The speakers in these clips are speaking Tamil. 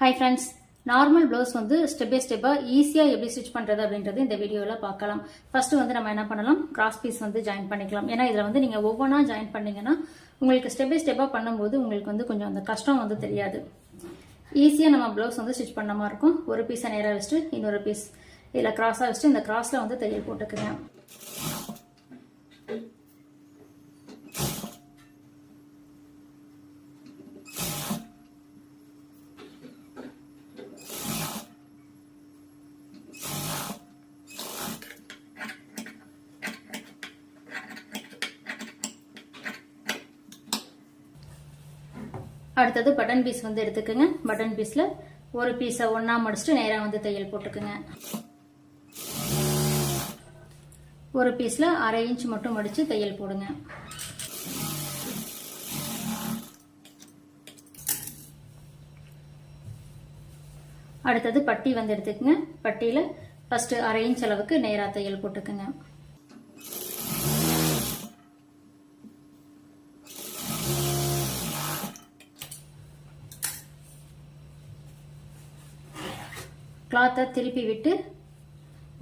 ஹாய் ஃப்ரெண்ட்ஸ் நார்மல் ப்ளவுஸ் வந்து ஸ்டெப் பை ஸ்டெப்பாக ஈஸியாக எப்படி ஸ்டிச் பண்ணுறது அப்படின்றது இந்த வீடியோவில் பார்க்கலாம். ஃபஸ்ட்டு வந்து நம்ம என்ன பண்ணலாம்? கிராஸ் பீஸ் வந்து ஜாயின் பண்ணிக்கலாம். ஏன்னா இதில் வந்து நீங்கள் ஒவ்வொன்றா ஜாயின் பண்ணிங்கன்னா உங்களுக்கு ஸ்டெப் பை ஸ்டெப்பாக பண்ணும்போது உங்களுக்கு வந்து கொஞ்சம் அந்த கஷ்டம் வந்து தெரியாது. ஈஸியாக நம்ம ப்ளவுஸ் வந்து ஸ்டிச் பண்ண மாதிரி இருக்கும். ஒரு பீஸை நேராக வச்சுட்டு இன்னொரு பீஸ் இதில் கிராஸாக வச்சுட்டு இந்த கிராஸில் வந்து தையல் போட்டுக்குங்க. அடுத்தது பட்டன் பீஸ் வந்து எடுத்துக்கோங்க. பட்டன் பீஸில் ஒரு பீஸை ஒன்றா முடிச்சுட்டு நேராக வந்து தையல் போட்டுக்குங்க. ஒரு பீஸில் அரை இன்ச் மட்டும் மடித்து தையல் போடுங்க. அடுத்தது பட்டி வந்து எடுத்துக்கோங்க. பட்டியில் ஃபஸ்ட்டு அரை இன்ச் அளவுக்கு நேராக தையல் போட்டுக்குங்க. கிளாத்தை திருப்பி விட்டு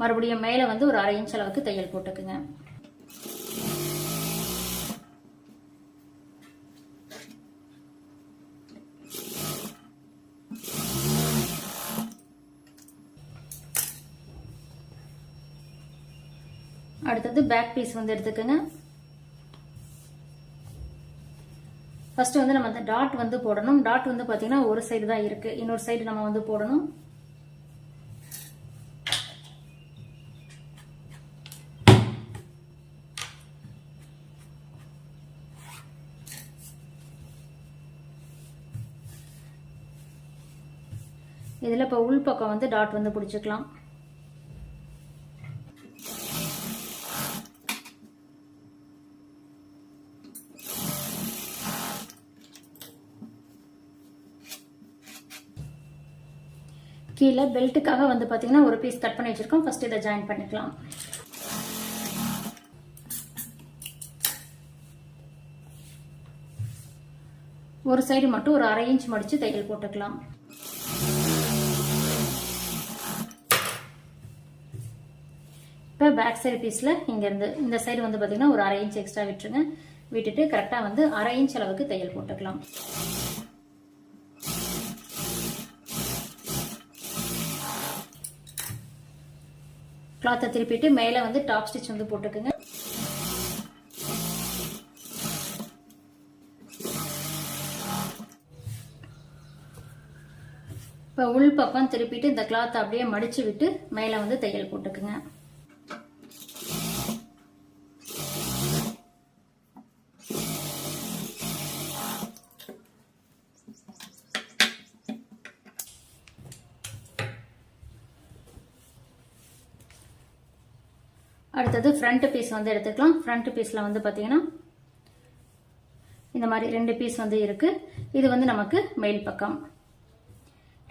மறுபடியும் மேலே வந்து ஒரு அரை இன்ச் அளவுக்கு தையல் போட்டுக்குங்க. அடுத்தது பேக் பீஸ் வந்து எடுத்துக்கோங்க. ஃபர்ஸ்ட் வந்து நம்ம அந்த டாட் வந்து போடணும். டாட் வந்து பார்த்தீங்கன்னா ஒரு சைடு தான் இருக்கு. இன்னொரு சைடு நம்ம வந்து போடணும். இதில் இப்போ உள் பக்கம் வந்து டாட் வந்து பிடிச்சிக்கலாம். கீழே பெல்ட்டுக்காக வந்து பார்த்தீங்கன்னா ஒரு பீஸ் கட் பண்ணி வச்சிருக்கோம். ஃபர்ஸ்ட் இதை ஜாயின் பண்ணிக்கலாம். ஒரு சைடு மட்டும் ஒரு அரை இன்ச் மடித்து தையல் போட்டுக்கலாம் இப்போ பேக் சைடு பீஸில் இங்கேருந்து இந்த சைடு வந்து பார்த்தீங்கன்னா ஒரு அரை இன்ச் எக்ஸ்ட்ரா விட்டுருங்க. விட்டுட்டு கரெக்டாக வந்து அரை இன்ச் அளவுக்கு தையல் போட்டுக்கலாம். கிளாத்தை திருப்பிட்டு மேலே வந்து டாப் ஸ்டிச் வந்து போட்டுக்குங்க. இப்போ உள் பக்கம் திருப்பிட்டு இந்த கிளாத்தை அப்படியே மடிச்சு விட்டு மேலே வந்து தையல் போட்டுக்குங்க. அடுத்தது ஃப்ரண்ட் பீஸ் வந்து எடுத்துக்கலாம். ஃப்ரண்ட் பீஸில் வந்து பார்த்தீங்கன்னா இந்த மாதிரி ரெண்டு பீஸ் வந்து இருக்குது இது வந்து நமக்கு மேல் பக்கம்.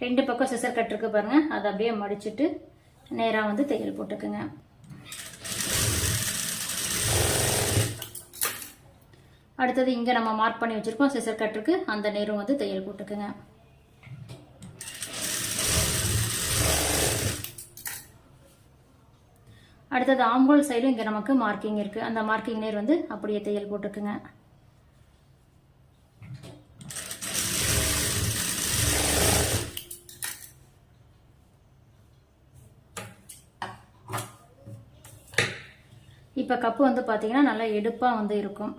ரெண்டு பக்கம் சிசர் கட் இருக்கு அதை அப்படியே மடிச்சுட்டு நேராக வந்து தையல் போட்டுக்குங்க. அடுத்தது இங்கே நம்ம மார்க் பண்ணி வச்சுருக்கோம். சிசர் கட்டிருக்கு அந்த நேரம் வந்து தையல் போட்டுக்குங்க. அடுத்தது ஆம்போல் சைடும் இங்கே நமக்கு மார்க்கிங் இருக்கு. அந்த மார்க்கிங் நேர் வந்து அப்படியே தையல் போட்டுக்குங்க இப்போ கப்பு வந்து பார்த்தீங்கன்னா நல்லா எடுப்பாக வந்து இருக்கும்.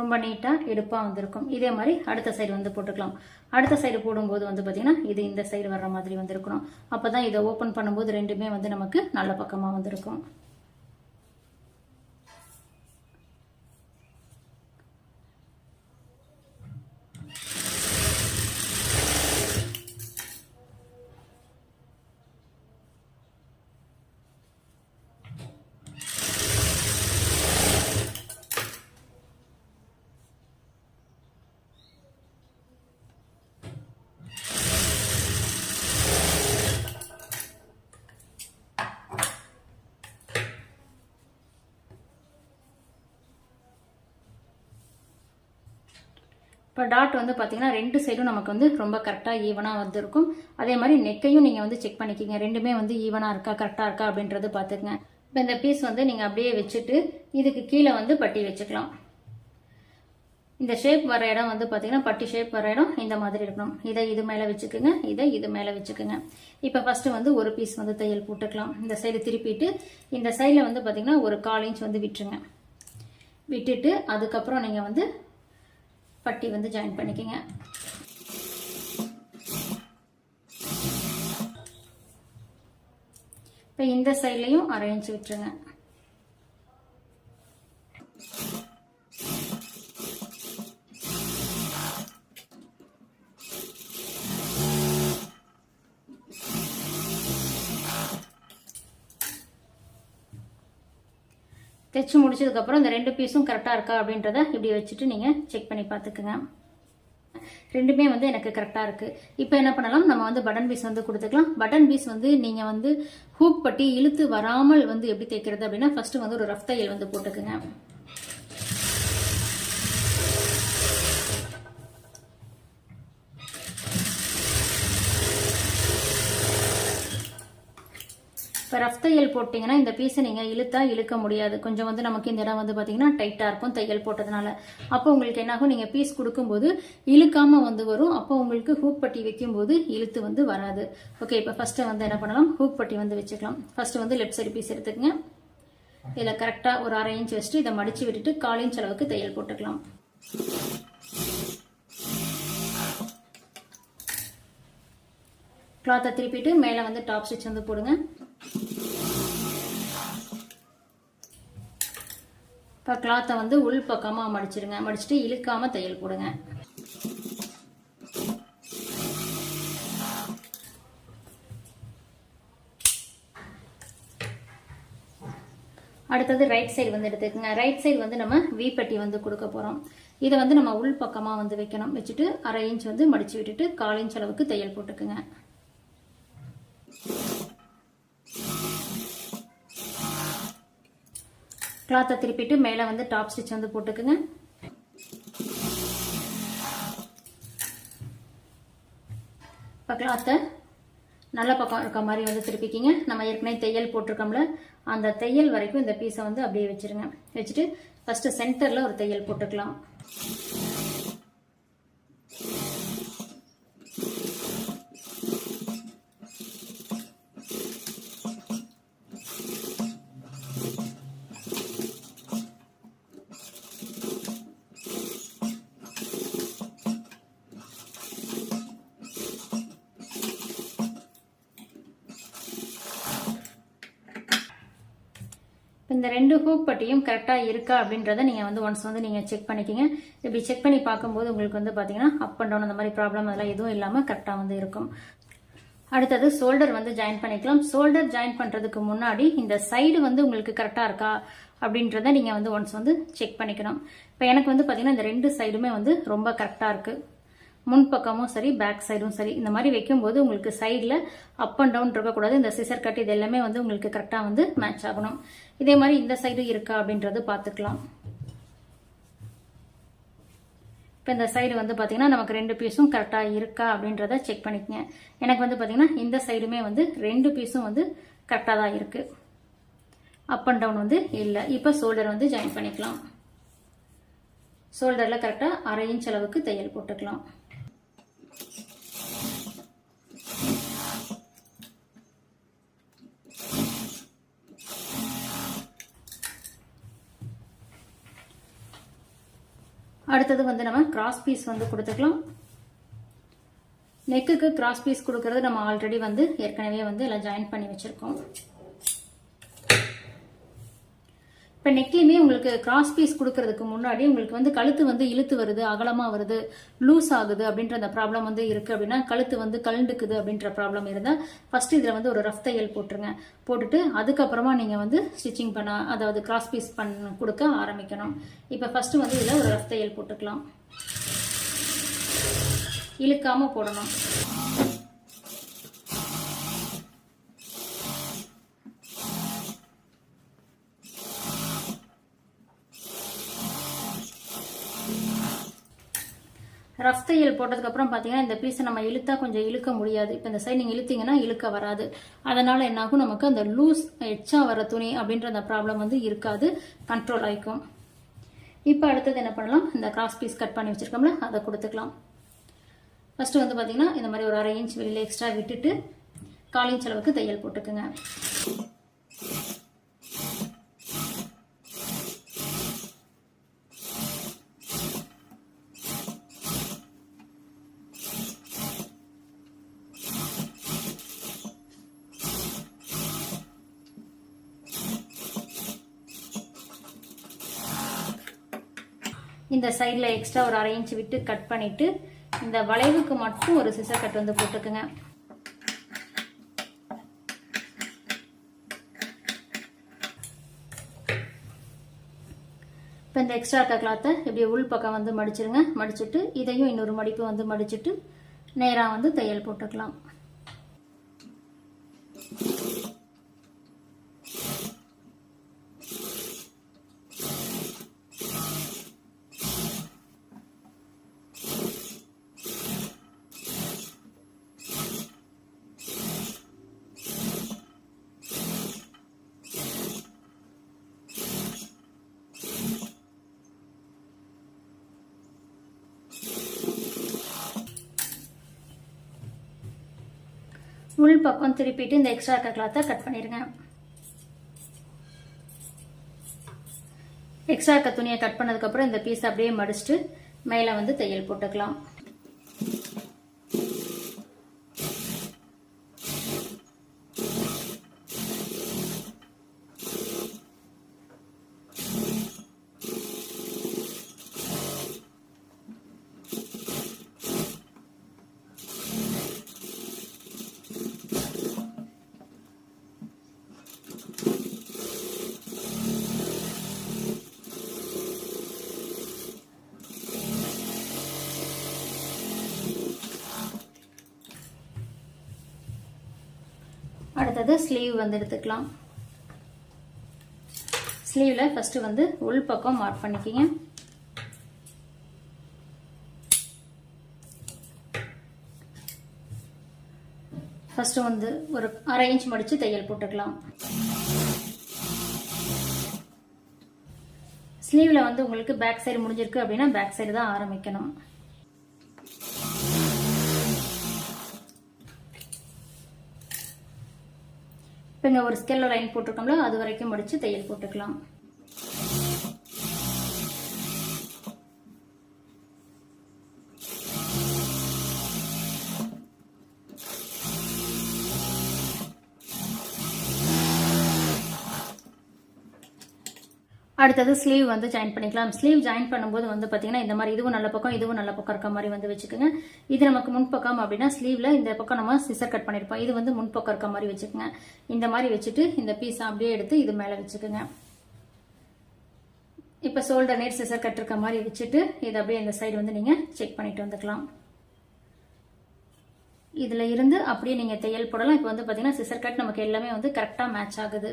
ரொம்ப நீட்டாக எடுப்பாக வந்திருக்கும். இதே மாதிரி அடுத்த சைடு வந்து போட்டுக்கலாம். அடுத்த சைடு போடும்போது வந்து பார்த்தீங்கன்னா இது இந்த சைடு வர்ற மாதிரி வந்துருக்கணும். அப்போ தான் இதை ஓப்பன் பண்ணும்போது ரெண்டுமே வந்து நமக்கு நல்ல பக்கமாக வந்திருக்கும். இப்போ டாட் வந்து பார்த்தீங்கன்னா ரெண்டு சைடும் நமக்கு வந்து ரொம்ப கரெக்டாக ஈவனாக வந்துருக்கும். அதே மாதிரி நெக்கையும் நீங்கள் வந்து செக் பண்ணிக்கிங்க. ரெண்டுமே வந்து ஈவனாக இருக்கா கரெக்டாக இருக்கா அப்படின்றது பார்த்துக்குங்க இப்போ இந்த பீஸ் வந்து நீங்கள் அப்படியே வச்சுட்டு இதுக்கு கீழே வந்து பட்டி வச்சுக்கலாம். இந்த ஷேப் வர இடம் வந்து பார்த்தீங்கன்னா பட்டி ஷேப் வர இடம் இந்த மாதிரி இருக்கணும். இதை இது மேலே வச்சுக்குங்க இதை இது மேலே வச்சுக்குங்க. இப்போ ஃபஸ்ட்டு வந்து ஒரு பீஸ் வந்து தையல் போட்டுக்கலாம். இந்த சைடு திருப்பிட்டு இந்த சைடில் வந்து பார்த்தீங்கன்னா ஒரு கால் இன்ச் வந்து விட்டுருங்க. விட்டுட்டு அதுக்கப்புறம் நீங்கள் வந்து பட்டி வந்து ஜாயின் பண்ணிக்கங்க. இப்போ இந்த சைட்லையும் அரை இன்ச்சு விட்டுருங்க. தைச்சு முடிச்சதுக்கப்புறம் இந்த ரெண்டு பீஸும் கரெக்டாக இருக்கா அப்படின்றத இப்படி வச்சுட்டு நீங்கள் செக் பண்ணி பார்த்துக்குங்க. ரெண்டுமே வந்து எனக்கு கரெக்டாக இருக்குது இப்போ என்ன பண்ணலாம்? நம்ம வந்து பட்டன் பீஸ் வந்து கொடுத்துக்கலாம். பட்டன் பீஸ் வந்து நீங்கள் வந்து ஹூக் பட்டி இழுத்து வராமல் வந்து எப்படி தைக்கிறது அப்படின்னா ஃபஸ்ட்டு வந்து ஒரு ரஃப் தையல் வந்து போட்டுக்குங்க. இப்போ ரஃப் தையல் போட்டிங்கன்னா இந்த பீஸை நீங்கள் இழுத்தா இழுக்க முடியாது. கொஞ்சம் வந்து நமக்கு இந்த இடம் வந்து பார்த்தீங்கன்னா டைட்டாக இருக்கும் தையல் போட்டதுனால. அப்போ உங்களுக்கு என்னாகும்? நீங்கள் பீஸ் கொடுக்கும்போது இழுக்காமல் வந்து வரும். அப்போ உங்களுக்கு ஹூக் பட்டி வைக்கும்போது இழுத்து வந்து வராது. ஓகே இப்போ ஃபஸ்ட்டு வந்து என்ன பண்ணலாம்? ஹூக் பட்டி வந்து வச்சுக்கலாம். ஃபஸ்ட்டு வந்து லெஃப்ட் சைடு பீஸ் எடுத்துக்கங்க. இதில் கரெக்டாக ஒரு அரை இன்ச் வச்சுட்டு இதை மடித்து விட்டுட்டு கால் இன்ச் அளவுக்கு தையல் போட்டுக்கலாம். கிளாத்தை திருப்பிட்டு மேலே வந்து டாப் ஸ்டிச் வந்து போடுங்க. இப்போ கிளாத்தை வந்து உள் பக்கமாக மடிச்சிருங்க. மடிச்சுட்டு இழுக்காமல் தையல் போடுங்க. அடுத்தது ரைட் சைடு வந்து எடுத்துக்கோங்க. ரைட் சைடு வந்து நம்ம வீப்பட்டி வந்து கொடுக்க போகிறோம் இதை வந்து நம்ம உள் பக்கமாக வந்து வைக்கணும். வச்சுட்டு அரை இன்ச் வந்து மடித்து விட்டுட்டு கால் இன்ச் அளவுக்கு தையல் போட்டுக்குங்க. கிளாத்தை திருப்பிட்டு மேலே வந்து டாப் ஸ்டிச் வந்து போட்டுக்குங்க. இப்போ கிளாத்தை நல்ல பக்கம் இருக்க மாதிரி வந்து திருப்பிக்கிங்க. நம்ம ஏற்கனவே தையல் போட்டிருக்கோம்ல அந்த தையல் வரைக்கும் இந்த பீஸை வந்து அப்படியே வச்சிருங்க. வச்சுட்டு ஃபஸ்ட்டு சென்டரில் ஒரு தையல் போட்டுக்கலாம். இந்த ரெண்டு ஹூக் பட்டியும் கரெக்டாக இருக்கா அப்படின்றத நீங்கள் வந்து ஒன்ஸ் வந்து நீங்கள் செக் பண்ணிக்கிங்க. இப்படி செக் பண்ணி பார்க்கும்போது உங்களுக்கு வந்து பார்த்தீங்கன்னா அப் அண்ட் டவுன் அந்த மாதிரி ப்ராப்ளம் அதெல்லாம் எதுவும் இல்லாமல் கரெக்டாக வந்து இருக்கும். அடுத்தது ஷோல்டர் வந்து ஜாயின் பண்ணிக்கலாம். ஷோல்டர் ஜாயின் பண்ணுறதுக்கு முன்னாடி இந்த சைடு வந்து உங்களுக்கு கரெக்டாக இருக்கா அப்படின்றத நீங்கள் வந்து ஒன்ஸ் வந்து செக் பண்ணிக்கணும். இப்போ எனக்கு வந்து பார்த்தீங்கன்னா இந்த ரெண்டு சைடுமே வந்து ரொம்ப கரெக்டாக இருக்குது முன்பக்கமும் சரி பேக் சைடும் சரி இந்த மாதிரி வைக்கும்போது உங்களுக்கு சைடில் அப் அண்ட் டவுன் இருக்கக்கூடாது. இந்த சிசர் கட் இது எல்லாமே வந்து உங்களுக்கு கரெக்டாக வந்து மேட்ச் ஆகணும். இதே மாதிரி இந்த சைடு இருக்கா அப்படின்றது பார்த்துக்கலாம். இப்போ இந்த சைடு வந்து பார்த்தீங்கன்னா நமக்கு ரெண்டு பீஸும் கரெக்டாக இருக்கா அப்படின்றத செக் பண்ணிக்கங்க. எனக்கு வந்து பார்த்தீங்கன்னா இந்த சைடுமே வந்து ரெண்டு பீஸும் வந்து கரெக்டாக தான் இருக்குது அப் அண்ட் டவுன் வந்து இல்லை. இப்போ ஷோல்டர் வந்து ஜாயின் பண்ணிக்கலாம். ஷோல்டரில் கரெக்டாக அரை இன்ச் அளவுக்கு தையல் போட்டுக்கலாம். அடுத்தது வந்து நம்ம கிராஸ் பீஸ் வந்து கொடுத்துக்கலாம். நெக்குக்கு கிராஸ் பீஸ் கொடுக்கறது நம்ம ஆல்ரெடி வந்து ஏற்கனவே வந்து எல்லாம் ஜாயின் பண்ணி வச்சுருக்கோம். இப்போ நெக்லையுமே உங்களுக்கு கிராஸ் பீஸ் கொடுக்கறதுக்கு முன்னாடி உங்களுக்கு வந்து கழுத்து வந்து இழுத்து வருது அகலமாக வருது லூஸ் ஆகுது அப்படின்ற அந்த ப்ராப்ளம் வந்து இருக்குது அப்படின்னா கழுத்து வந்து கழுண்டுக்குது அப்படின்ற ப்ராப்ளம் இருந்தால் ஃபர்ஸ்ட் இதில் வந்து ஒரு ரஃப் தையல் போட்டுருங்க. போட்டுட்டு அதுக்கப்புறமா நீங்கள் வந்து ஸ்டிச்சிங் பண்ண அதாவது கிராஸ் பீஸ் பண்ண கொடுக்க ஆரம்பிக்கணும். இப்போ ஃபஸ்ட்டு வந்து இதில் ஒரு ரஃப் தையல் போட்டுக்கலாம். இழுக்காமல் போடணும். தையல் போட்டதுக்கப்புறம் பார்த்தீங்கன்னா இந்த பீஸை நம்ம இழுத்தா கொஞ்சம் இழுக்க முடியாது. இப்போ இந்த சைடு நீங்கள் இழுத்தீங்கன்னா இழுக்க வராது. அதனால் என்னாகும்? நமக்கு அந்த லூஸ் எச்சா வர துணி அப்படின்ற அந்த ப்ராப்ளம் வந்து இருக்காது. கண்ட்ரோல் ஆகிக்கும் இப்போ அடுத்தது என்ன பண்ணலாம்? இந்த கிராஸ் பீஸ் கட் பண்ணி வச்சுருக்கோம்ல அதை கொடுத்துக்கலாம். ஃபஸ்ட்டு வந்து பார்த்தீங்கன்னா இந்த மாதிரி ஒரு அரை இன்ச் வெளியில் எக்ஸ்ட்ரா விட்டுட்டு காலின் செலவுக்கு தையல் போட்டுக்குங்க. இந்த சைடில் எக்ஸ்ட்ரா ஒரு அரை இன்ச் விட்டு கட் பண்ணிவிட்டு இந்த வளைவுக்கு மட்டும் ஒரு சிசர் கட் வந்து போட்டுக்குங்க. இப்போ இந்த எக்ஸ்ட்ரா இருக்க கிளாத்தை இப்படி உள் பக்கம் வந்து மடிச்சிருங்க. மடிச்சுட்டு இதையும் இன்னொரு மடிப்பு வந்து மடிச்சுட்டு நேராக வந்து தையல் போட்டுக்கலாம் உள் பக்கம் திருப்பிட்டு இந்த எக்ஸ்ட்ரா இருக்க கிளாத்தை கட் பண்ணிடுங்க எக்ஸ்ட்ரா இருக்க துணியை கட் பண்ணதுக்கப்புறம் இந்த பீஸ் அப்படியே மடிச்சுட்டு மேலே வந்து தையல் போட்டுக்கலாம். அடுத்தது ஸ்லீவ் வந்து எடுத்துக்கலாம். ஸ்லீவில் ஃபஸ்ட்டு வந்து உள் பக்கம் மார்க் பண்ணிக்கிங்க. ஃபஸ்ட்டு வந்து ஒரு அரை இன்ச் மடித்து தையல் போட்டுக்கலாம். ஸ்லீவில் வந்து உங்களுக்கு பேக் சைடு முடிஞ்சிருக்கு அப்படின்னா பேக் சைடு தான் ஆரம்பிக்கணும். இப்போ இங்கே ஒரு ஸ்கெல்லில் லைன் போட்டிருக்கோம்ல அது வரைக்கும் முடித்து தையல் போட்டுக்கலாம். அடுத்தது ஸ்லீவ் வந்து ஜாயின் பண்ணிக்கலாம். ஸ்லீவ் ஜாயின் பண்ணும்போது வந்து பார்த்தீங்கன்னா இந்த மாதிரி இதுவும் நல்ல பக்கம் இதுவும் நல்ல பக்கம் இருக்க மாதிரி வந்து வச்சுக்கோங்க. இது நமக்கு முன்பக்கம் அப்படின்னா ஸ்லீவ்ல இந்த பக்கம் நம்ம சிசர் கட் பண்ணியிருப்போம் இது வந்து முன்பக்கம் இருக்க மாதிரி வச்சுக்கோங்க. இந்த மாதிரி வச்சுட்டு இந்த பீஸ் அப்படியே எடுத்து இது மேலே வச்சுக்கோங்க. இப்போ ஷோல்டர் நேர் சிசர் கட் இருக்க மாதிரி வச்சுட்டு இது அப்படியே இந்த சைடு வந்து நீங்கள் செக் பண்ணிட்டு வந்துக்கலாம். இதில் இருந்து அப்படியே நீங்கள் தையல் போடலாம். இப்போ வந்து பார்த்தீங்கன்னா சிசர் கட் நமக்கு எல்லாமே வந்து கரெக்டாக மேட்ச் ஆகுது.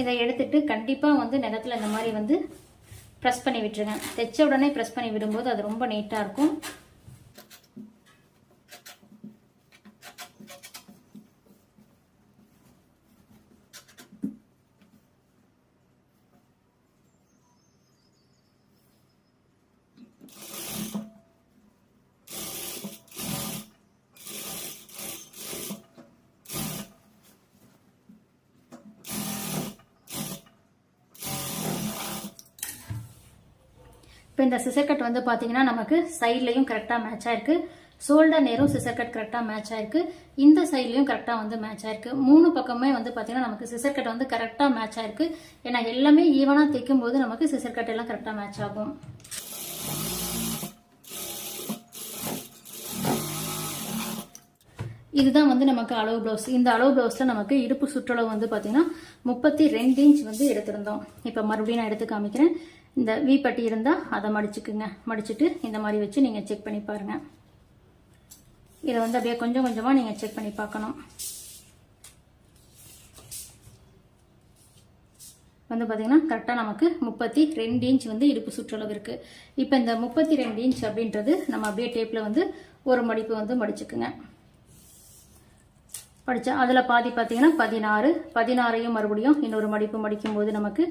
இதை எடுத்துட்டு கண்டிப்பாக வந்து நிலத்தில் இந்த மாதிரி வந்து ப்ரெஸ் பண்ணி விட்டுருங்க. தைச்ச உடனே ப்ரெஸ் பண்ணி விடும்போது அது ரொம்ப நீட்டாக இருக்கும். இந்த சிசர் கட் வந்து பார்த்தீங்கன்னா நமக்கு சைட்லையும் கரெக்டாக மேட்ச் ஆயிருக்கு. ஷோல்டர் நேரும் சிசர் கட் கரெக்டாக மேட்ச் ஆயிருக்கு. இந்த சைட்லையும் கரெக்டாக வந்து மேட்ச் ஆயிருக்கு. மூணு பக்கமே வந்து பார்த்தீங்கன்னா நமக்கு சிசர் கட் வந்து கரெக்டாக மேட்ச் ஆயிருக்கு. ஏன்னா எல்லாமே ஈவனாக தைக்கும் போது நமக்கு சிசர் கட் எல்லாம் கரெக்டாக மேட்ச் ஆகும். இதுதான் வந்து நமக்கு அளவு ப்ளவுஸ் இந்த அளவு ப்ளவுஸில் நமக்கு இடுப்பு சுற்றளவு வந்து பார்த்தீங்கன்னா முப்பத்தி ரெண்டு இன்ச் வந்து எடுத்திருந்தோம். இப்போ மறுபடியும் நான் எடுத்து காமிக்கிறேன். இந்த வி பட்டி இருந்தால் அதை மடிச்சுக்குங்க. மடிச்சுட்டு இந்த மாதிரி வச்சு நீங்கள் செக் பண்ணி பாருங்கள் இதை வந்து அப்படியே கொஞ்சம் கொஞ்சமாக நீங்கள் செக் பண்ணி பார்க்கணும். வந்து பார்த்தீங்கன்னா கரெக்டாக நமக்கு முப்பத்தி ரெண்டு இன்ச் வந்து இடுப்பு சுற்றளவு இருக்குது இப்போ இந்த முப்பத்தி ரெண்டு இன்ச் அப்படின்றது நம்ம அப்படியே டேப்பில் வந்து ஒரு மடிப்பு வந்து மடிச்சுக்குங்க. படித்தேன் அதில் பாதி பார்த்தீங்கன்னா பதினாறு பதினாறையும் மறுபடியும் இன்னொரு மடிப்பு மடிக்கும் போது நமக்கு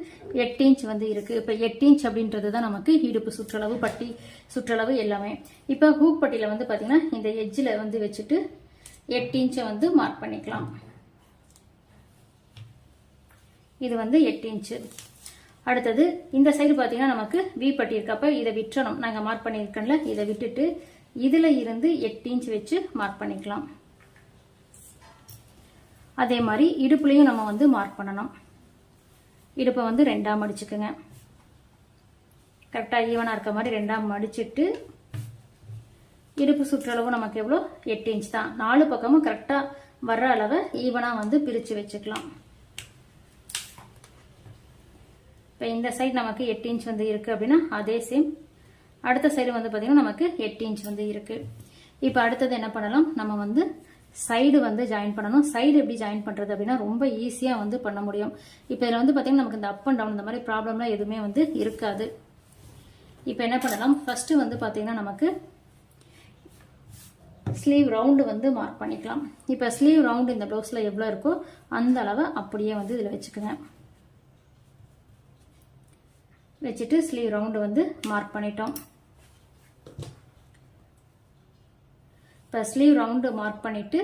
எட்டு இன்ச் வந்து இருக்குது இப்போ எட்டு இன்ச் அப்படின்றது தான் நமக்கு இடுப்பு சுற்றளவு பட்டி சுற்றளவு எல்லாமே. இப்போ ஹூக் பட்டியில் வந்து பார்த்தீங்கன்னா இந்த எஜ்ஜில் வந்து வச்சுட்டு எட்டு இன்ச்சை வந்து மார்க் பண்ணிக்கலாம். இது வந்து எட்டு இன்ச்சு அடுத்தது இந்த சைடு பார்த்தீங்கன்னா நமக்கு வி பட்டி இருக்கப்ப இதை விட்டுறணும். நாங்கள் மார்க் பண்ணியிருக்கோம்ல இதை விட்டுட்டு இதில் இருந்து எட்டு இன்ச் வச்சு மார்க் பண்ணிக்கலாம். அதே மாதிரி இடுப்புலையும் நம்ம வந்து மார்க் பண்ணணும் இடுப்பை வந்து ரெண்டாக மடிச்சுக்குங்க கரெக்டாக ஈவனாக இருக்க மாதிரி ரெண்டாக மடிச்சுட்டு இடுப்பு சுற்றளவு நமக்கு எவ்வளோ? எட்டு இன்ச் தான். நாலு பக்கமும் கரெக்டாக வர்ற அளவை ஈவனாக வந்து பிரித்து வச்சுக்கலாம். இப்போ இந்த சைடு நமக்கு எட்டு இன்ச் வந்து இருக்குது அப்படின்னா அதே சேம் அடுத்த சைடு வந்து பார்த்திங்கன்னா நமக்கு எட்டு இன்ச் வந்து இருக்குது இப்போ அடுத்தது என்ன பண்ணலாம்? நம்ம வந்து சைடு வந்து ஜாயின் பண்ணணும். சைடு எப்படி ஜாயின் பண்ணுறது அப்படின்னா ரொம்ப ஈஸியாக வந்து பண்ண முடியும். இப்போ இதில் வந்து பார்த்திங்கன்னா நமக்கு இந்த அப் அண்ட் டவுன் இந்த மாதிரி ப்ராப்ளம்லாம் எதுவுமே வந்து இருக்காது. இப்போ என்ன பண்ணலாம்? ஃபஸ்ட்டு வந்து பார்த்திங்கன்னா நமக்கு ஸ்லீவ் ரவுண்டு வந்து மார்க் பண்ணிக்கலாம். இப்போ ஸ்லீவ் ரவுண்டு இந்த ப்ளவுஸில் எவ்வளோ இருக்கோ அந்த அளவை அப்படியே வந்து இதில் வச்சுக்கோங்க. வச்சுட்டு ஸ்லீவ் ரவுண்டு வந்து மார்க் பண்ணிட்டோம். இப்போ ஸ்லீவ் ரவுண்டு மார்க் பண்ணிவிட்டு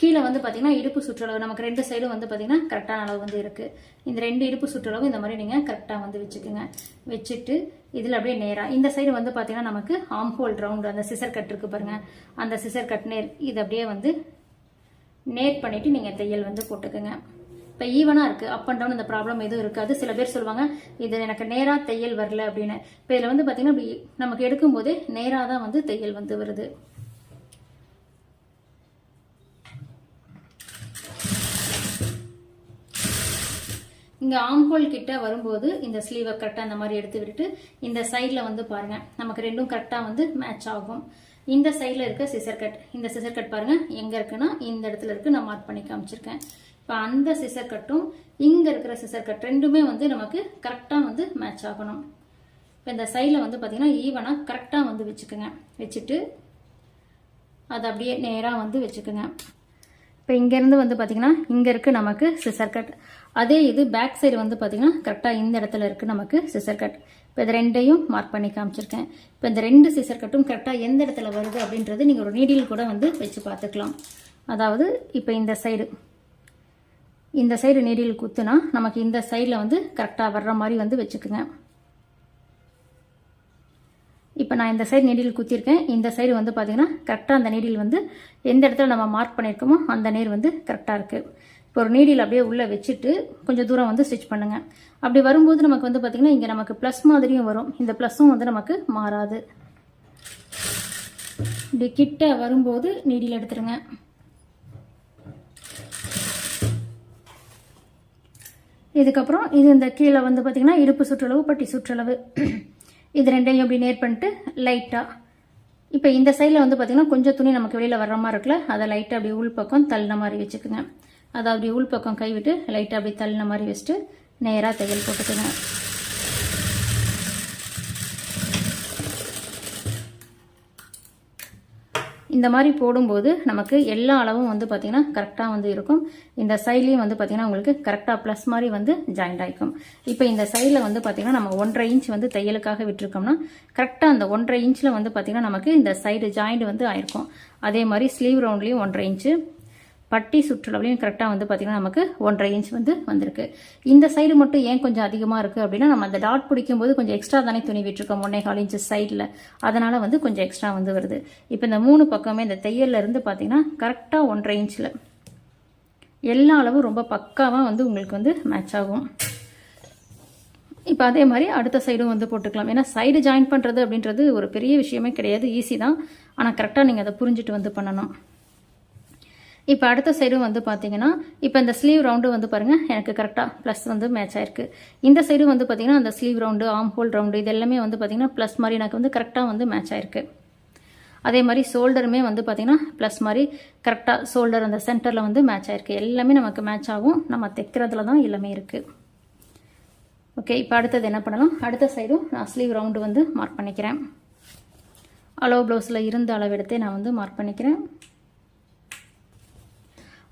கீழே வந்து பார்த்தீங்கன்னா இடுப்பு சுற்றளவு நமக்கு ரெண்டு சைடும் வந்து பார்த்தீங்கன்னா கரெக்டான அளவு வந்து இருக்குது இந்த ரெண்டு இடுப்பு சுற்றளவு இந்த மாதிரி நீங்கள் கரெக்டாக வந்து வச்சுக்கோங்க. வச்சுட்டு இதில் அப்படியே நேராக இந்த சைடு வந்து பார்த்தீங்கன்னா நமக்கு ஆம் ஹோல் ரவுண்டு அந்த சிசர் கட் இருக்குது பாருங்கள் அந்த சிசர் கட் நேர் இது அப்படியே வந்து நேர் பண்ணிவிட்டு நீங்கள் தையல் வந்து போட்டுக்கோங்க. இப்போ ஈவனாக இருக்குது அப் அண்ட் டவுன் இந்த ப்ராப்ளம் எதுவும் இருக்காது. சில பேர் சொல்லுவாங்க இது எனக்கு நேராக தையல் வரல அப்படின்னு. இப்போ இதில் வந்து பார்த்தீங்கன்னா இப்படி நமக்கு எடுக்கும்போது நேராக தான் வந்து தையல் வந்து வருது. இங்கே ஆம்ஹோல் கிட்ட வரும்போது இந்த ஸ்லீவை கரெக்டாக இந்த மாதிரி எடுத்து விட்டுட்டு இந்த சைடில் வந்து பாருங்கள் நமக்கு ரெண்டும் கரெக்டாக வந்து மேட்ச் ஆகும். இந்த சைடில் இருக்க சிசர் கட் இந்த சிசர் கட் பாருங்கள் எங்கே இருக்குன்னா இந்த இடத்துல இருக்குது நான் மார்க் பண்ணி காமிச்சிருக்கேன். இப்போ அந்த சிசர் கட்டும் இங்கே இருக்கிற சிசர் கட் ரெண்டுமே வந்து நமக்கு கரெக்டாக வந்து மேட்ச் ஆகணும். இப்போ இந்த சைடில் வந்து பார்த்திங்கன்னா ஈவனாக கரெக்டாக வந்து வச்சுக்கோங்க. வச்சுட்டு அதை அப்படியே நேராக வந்து வச்சுக்கோங்க. இப்போ இங்கேருந்து வந்து பார்த்திங்கன்னா இங்கே இருக்குது நமக்கு சிசர் கட் அதே இது பேக் சைடு வந்து பார்த்திங்கன்னா கரெக்டாக இந்த இடத்துல இருக்குது நமக்கு சிசர் கட் இப்போ இது ரெண்டையும் மார்க் பண்ணி காமிச்சிருக்கேன். இப்போ இந்த ரெண்டு சிசர் கட்டும் கரெக்டாக எந்த இடத்துல வருது அப்படின்றது நீங்கள் ஒரு நீடில் கூட வந்து வச்சு பார்த்துக்கலாம். அதாவது இப்போ இந்த சைடு இந்த சைடு நெடியில் குத்துனா நமக்கு இந்த சைடில் வந்து கரெக்டாக வர்ற மாதிரி வந்து வச்சுக்குங்க. இப்போ நான் இந்த சைடு நெடியில் குத்திருக்கேன். இந்த சைடு வந்து பார்த்தீங்கன்னா கரெக்டாக அந்த நீடில் வந்து எந்த இடத்துல நம்ம மார்க் பண்ணியிருக்கோமோ அந்த நீர் வந்து கரெக்டாக இருக்குது இப்போ ஒரு நீடில் அப்படியே உள்ளே வச்சுட்டு கொஞ்சம் தூரம் வந்து ஸ்டிச் பண்ணுங்கள் அப்படி வரும்போது நமக்கு வந்து பார்த்திங்கன்னா இங்கே நமக்கு ப்ளஸ் மாதிரியும் வரும். இந்த ப்ளஸ்ஸும் வந்து நமக்கு மாறாது. இப்படி கிட்ட வரும்போது நீடில் எடுத்துருங்க. இதுக்கப்புறம் இது இந்த கீழே வந்து பார்த்திங்கன்னா இடுப்பு சுற்றளவு பட்டி சுற்றளவு. இது ரெண்டையும் இப்படி நேர் பண்ணிட்டு லைட்டாக இப்போ இந்த சைடில் வந்து பார்த்திங்கன்னா கொஞ்சம் துணி நமக்கு வெளியில் வர்ற மாதிரி இருக்குல்ல அதை லைட்டாக அப்படி உள் பக்கம் தள்ளின மாதிரி வச்சுக்கோங்க. அதை அப்படி உள் பக்கம் கைவிட்டு லைட்டாக அப்படி தள்ளின மாதிரி வச்சுட்டு நேராக தையல் போட்டுக்கோங்க. இந்த மாதிரி போடும்போது நமக்கு எல்லா அளவும் வந்து பார்த்திங்கன்னா கரெக்டாக வந்து இருக்கும். இந்த சைட்லேயும் வந்து பார்த்திங்கன்னா உங்களுக்கு கரெக்டாக ப்ளஸ் மாதிரி வந்து ஜாயிண்ட் ஆகிக்கும் இப்போ இந்த சைடில் வந்து பார்த்திங்கன்னா நம்ம ஒன்றரை இன்ச் வந்து தையலுக்காக விட்டுருக்கோம்னா கரெக்டாக அந்த ஒன்றரை இன்ச்சில் வந்து பார்த்திங்கன்னா நமக்கு இந்த சைடு ஜாயிண்ட் வந்து ஆயிருக்கும். அதே மாதிரி ஸ்லீவ் ரவுண்ட்லேயும் ஒன்றரை இன்ச்சு பட்டி சுற்றளவுலையும் கரெக்டாக வந்து பார்த்திங்கன்னா நமக்கு ஒன்றரை இன்ச் வந்து வந்திருக்கு. இந்த சைடு மட்டும் ஏன் கொஞ்சம் அதிகமாக இருக்குது அப்படின்னா நம்ம அந்த டாட் பிடிக்கும்போது கொஞ்சம் எக்ஸ்ட்ரா தானே துணி விட்டுருக்கோம் ஒன்றே கால் இன்ச்சு சைடில் அதனால் வந்து கொஞ்சம் எக்ஸ்ட்ரா வந்து வருது. இப்போ இந்த மூணு பக்கமே இந்த தையல்ல இருந்து பார்த்திங்கன்னா கரெக்டாக ஒன்றரை இன்ச்சில் எல்லா அளவும் ரொம்ப பக்காவாக வந்து உங்களுக்கு வந்து மேட்ச் ஆகும். இப்போ அதே மாதிரி அடுத்த சைடும் வந்து போட்டுக்கலாம். ஏன்னா சைடு ஜாயின் பண்ணுறது அப்படின்றது ஒரு பெரிய விஷயமே கிடையாது ஈஸி தான். ஆனால் கரெக்டாக நீங்கள் அதை புரிஞ்சுட்டு வந்து பண்ணணும். இப்போ அடுத்த சைடும் வந்து பார்த்தீங்கன்னா இப்போ இந்த ஸ்லீவ் ரவுண்டு வந்து பாருங்கள் எனக்கு கரெக்டாக ப்ளஸ் வந்து மேட்ச் ஆயிருக்கு. இந்த சைடும் வந்து பார்த்தீங்கன்னா அந்த sleeve round arm hole round இது எல்லாமே வந்து பார்த்தீங்கன்னா ப்ளஸ் மாதிரி எனக்கு வந்து கரெக்டாக வந்து மேட்ச் ஆயிருக்கு. அதே மாதிரி ஷோல்டருமே வந்து பார்த்தீங்கன்னா ப்ளஸ் மாதிரி கரெக்டாக ஷோல்டர் அந்த சென்டரில் வந்து மேட்ச் ஆயிருக்கு. எல்லாமே நமக்கு மேட்ச் ஆகும். நம்ம தைக்கிறதுல தான் எல்லாமே இருக்குது ஓகே இப்போ அடுத்தது என்ன பண்ணலாம்? அடுத்த சைடும் நான் ஸ்லீவ் ரவுண்டு வந்து மார்க் பண்ணிக்கிறேன். அளவு ப்ளவுஸில் இருந்த அளவெடுத்தே நான் வந்து மார்க் பண்ணிக்கிறேன்.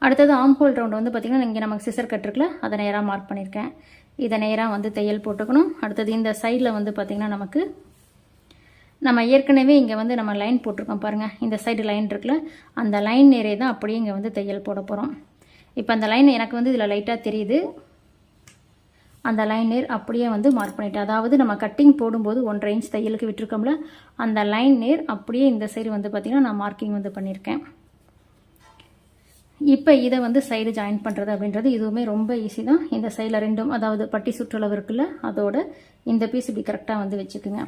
அடுத்தது ஆம் ஹோல் ரவுண்டு வந்து பார்த்திங்கன்னா இங்கே நமக்கு சிசர் கட் அதை நேராக மார்க் பண்ணியிருக்கேன் இதை நேராக வந்து தையல் போட்டுக்கணும். அடுத்தது இந்த சைடில் வந்து பார்த்திங்கன்னா நமக்கு நம்ம ஏற்கனவே இங்கே வந்து நம்ம லைன் போட்டிருக்கோம் பாருங்கள் இந்த சைடு லைன் இருக்குல்ல அந்த லைன் நேரே தான் அப்படியே இங்கே வந்து தையல் போட போகிறோம் இப்போ அந்த லைன் எனக்கு வந்து இதில் லைட்டாக தெரியுது. அந்த லைன் நேர் அப்படியே வந்து மார்க் பண்ணிட்டேன் அதாவது நம்ம கட்டிங் போடும்போது ஒன்றரை இன்ச் தையலுக்கு விட்டுருக்கோம்ல அந்த லைன் நேர் அப்படியே இந்த சைடு வந்து பார்த்திங்கன்னா நான் மார்க்கிங் வந்து பண்ணியிருக்கேன் இப்போ இதை வந்து சைடு ஜாயின் பண்ணுறது அப்படின்றது இதுவுமே ரொம்ப ஈஸி தான். இந்த சைடில் ரெண்டும் அதாவது பட்டி சுற்றளவு இருக்குல்ல அதோட இந்த பீஸ் இப்படி கரெக்டாக வந்து வச்சுக்குங்க.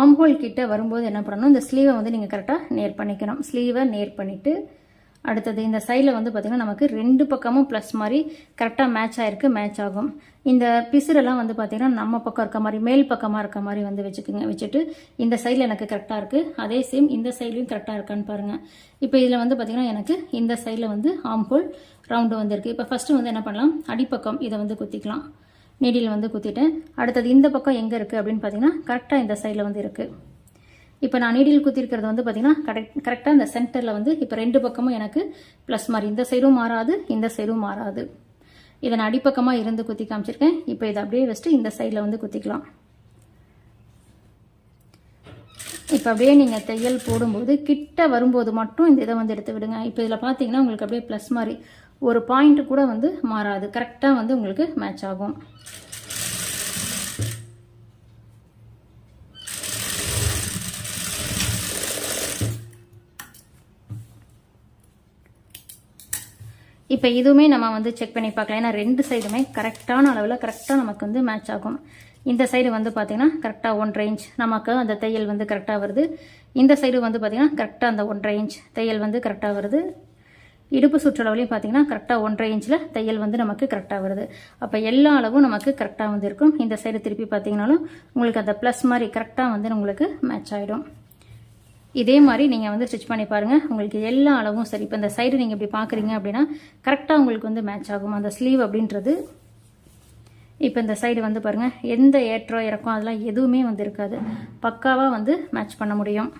ஆம்ஹோல் கிட்ட வரும்போது என்ன பண்ணணும்? இந்த ஸ்லீவை வந்து நீங்கள் கரெக்டாக நேர் பண்ணிக்கணும். ஸ்லீவை நேர் பண்ணிவிட்டு அடுத்தது இந்த சைடில் வந்து பார்த்திங்கன்னா நமக்கு ரெண்டு பக்கமும் ப்ளஸ் மாதிரி கரெக்டாக மேட்ச் ஆகிருக்கு மேட்ச் ஆகும். இந்த பிசுரெல்லாம் வந்து பார்த்திங்கன்னா நம்ம பக்கம் இருக்க மாதிரி மேல் பக்கமாக இருக்க மாதிரி வந்து வச்சுக்கோங்க வச்சுட்டு இந்த சைடில் எனக்கு கரெக்டாக இருக்குது அதே சேம் இந்த சைட்லையும் கரெக்டாக இருக்கான்னு பாருங்கள் இப்போ இதில் வந்து பார்த்திங்கன்னா எனக்கு இந்த சைடில் வந்து ஆம்ஹோல் ரவுண்டு வந்திருக்கு. இப்போ ஃபஸ்ட்டு வந்து என்ன பண்ணலாம்? அடிப்பக்கம் இதை வந்து குத்திக்கலாம். நீடில் வந்து குத்திட்டேன் அடுத்தது இந்த பக்கம் எங்கே இருக்குது அப்படின்னு பார்த்தீங்கன்னா கரெக்டாக இந்த சைடில் வந்து இருக்குது இப்போ நான் நீடில் குத்திருக்கிறது வந்து பார்த்தீங்கன்னா கரெக்ட் கரெக்டாக இந்த சென்டரில் வந்து இப்போ ரெண்டு பக்கமும் எனக்கு ப்ளஸ் மாதிரி. இந்த சைடும் மாறாது இந்த சைடும் மாறாது. இதை நான் அடிப்பக்கமாக இருந்து குத்தி காமிச்சிருக்கேன். இப்போ இதை அப்படியே வச்சுட்டு இந்த சைடில் வந்து குத்திக்கலாம். இப்போ அப்படியே நீங்கள் தையல் போடும்போது கிட்ட வரும்போது மட்டும் இந்த இதை வந்து எடுத்து விடுங்க. இப்போ இதில் பார்த்தீங்கன்னா உங்களுக்கு அப்படியே ப்ளஸ் மாதிரி ஒரு பாயிண்ட் கூட வந்து மாறாது. கரெக்டாக வந்து உங்களுக்கு மேட்ச் ஆகும். இப்போ இதுவுமே நம்ம வந்து செக் பண்ணி பார்க்கலாம். ஏன்னா ரெண்டு சைடுமே கரெக்டான அளவில் கரெக்டாக நமக்கு வந்து மேட்ச் ஆகும். இந்த சைடு வந்து பார்த்திங்கன்னா கரெக்டாக ஒன்றரை இன்ச் நமக்கு அந்த தையல் வந்து கரெக்டாக வருது. இந்த சைடு வந்து பார்த்திங்கன்னா கரெக்டாக அந்த ஒன்றரை இன்ச் தையல் வந்து கரெக்டாக வருது. இடுப்பு சுற்றளவுலையும் பார்த்தீங்கன்னா கரெக்டாக ஒன்றரை இன்ச்சில் தையல் வந்து நமக்கு கரெக்டாக வருது. அப்போ எல்லா அளவும் நமக்கு கரெக்டாக வந்து இருக்கும். இந்த சைடு திருப்பி பார்த்தீங்கனாலும் உங்களுக்கு அந்த ப்ளஸ் மாதிரி கரெக்டாக வந்து உங்களுக்கு மேட்ச் ஆகிடும் இதே மாதிரி நீங்கள் வந்து ஸ்டிச் பண்ணி பாருங்கள் உங்களுக்கு எல்லா அளவும் சரி. இப்போ இந்த சைடு நீங்கள் இப்படி பார்க்குறீங்க அப்படின்னா கரெக்டாக உங்களுக்கு வந்து மேட்ச் ஆகும். அந்த ஸ்லீவ் அப்படின்றது இப்போ இந்த சைடு வந்து பாருங்கள் எந்த ஏற்றம் இறக்கம்? அதெல்லாம் எதுவுமே வந்து இருக்காது. பக்காவாக வந்து மேட்ச் பண்ண முடியும்.